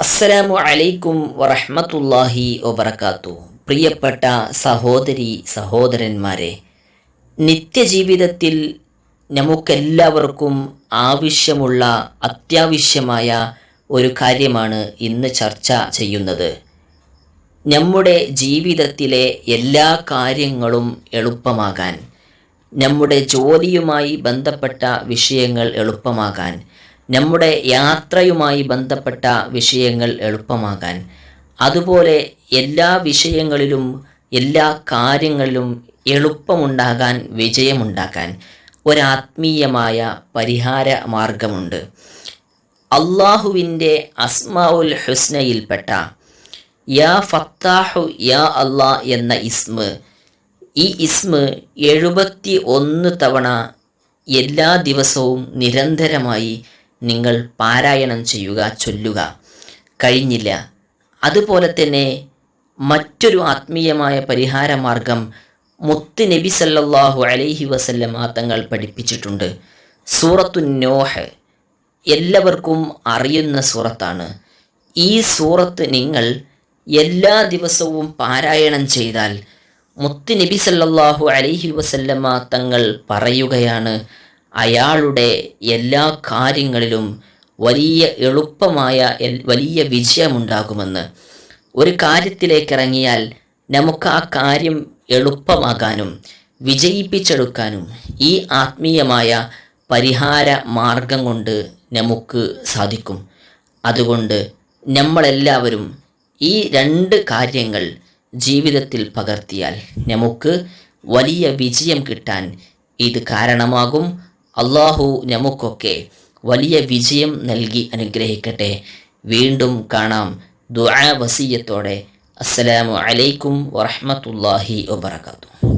അസ്സലാമു അലൈക്കും വറഹ്മത്തുള്ളാഹി വബർക്കാത്തു പ്രിയപ്പെട്ട സഹോദരി സഹോദരന്മാരെ നിത്യജീവിതത്തിൽ നമുക്കെല്ലാവർക്കും ആവശ്യമുള്ള അത്യാവശ്യമായ ഒരു കാര്യമാണ് ഇന്ന് ചർച്ച ചെയ്യുന്നത്. നമ്മുടെ ജീവിതത്തിലെ എല്ലാ കാര്യങ്ങളും എളുപ്പമാകാൻ നമ്മുടെ ജോലിയുമായി ബന്ധപ്പെട്ട വിഷയങ്ങൾ എളുപ്പമാകാൻ നമ്മുടെ യാത്രയുമായി ബന്ധപ്പെട്ട വിഷയങ്ങൾ എളുപ്പമാകാൻ. അതുപോലെ എല്ലാ വിഷയങ്ങളിലും എല്ലാ കാര്യങ്ങളിലും എളുപ്പമുണ്ടാകാൻ വിജയമുണ്ടാക്കാൻ ഒരാത്മീയമായ പരിഹാര മാർഗമുണ്ട് അള്ളാഹുവിന്റെ അസ്മാഉൽ ഹുസ്നയിൽപ്പെട്ട യാ ഫത്താഹു യാ അള്ളാ എന്ന ഇസ്മ് ഈ ഇസ്മ് എഴുപത്തി ഒന്ന് തവണ എല്ലാ ദിവസവും നിരന്തരമായി നിങ്ങൾ പാരായണം ചെയ്യുക ചൊല്ലുക. കഴിഞ്ഞില്ല. അതുപോലെ തന്നെ മറ്റൊരു ആത്മീയമായ പരിഹാര മാർഗം മുത്ത് നബി സല്ലാഹു അലൈഹി വസല്ലമ തങ്ങൾ പഠിപ്പിച്ചിട്ടുണ്ട്. സൂറത്തു നോഹ്. എല്ലാവർക്കും അറിയുന്ന സൂറത്താണ്. ഈ സൂറത്ത് നിങ്ങൾ എല്ലാ ദിവസവും പാരായണം ചെയ്താൽ മുത്ത് നബി സല്ലാഹു അലൈഹി വസല്ലമ തങ്ങൾ പറയുകയാണ് അയാളുടെ എല്ലാ കാര്യങ്ങളിലും വലിയ എളുപ്പമായ വലിയ വിജയമുണ്ടാകുമെന്ന്. ഒരു കാര്യത്തിലേക്ക് ഇറങ്ങിയാൽ നമുക്ക് ആ കാര്യം എളുപ്പമാകാനും വിജയിപ്പിച്ചെടുക്കാനും ഈ ആത്മീയമായ പരിഹാര മാർഗം കൊണ്ട് നമുക്ക് സാധിക്കും. അതുകൊണ്ട് നമ്മളെല്ലാവരും ഈ രണ്ട് കാര്യങ്ങൾ ജീവിതത്തിൽ പകർത്തിയാൽ നമുക്ക് വലിയ വിജയം കിട്ടാൻ ഇത് കാരണമാകും. അള്ളാഹു നമുക്കൊക്കെ വലിയ വിജയം നൽകി അനുഗ്രഹിക്കട്ടെ. വീണ്ടും കാണാം. ദുആ വസീയത്തോടെ. അസ്സലാമു അലൈക്കും വറഹ്മത്തുള്ളാഹി വബറകാതുഹു.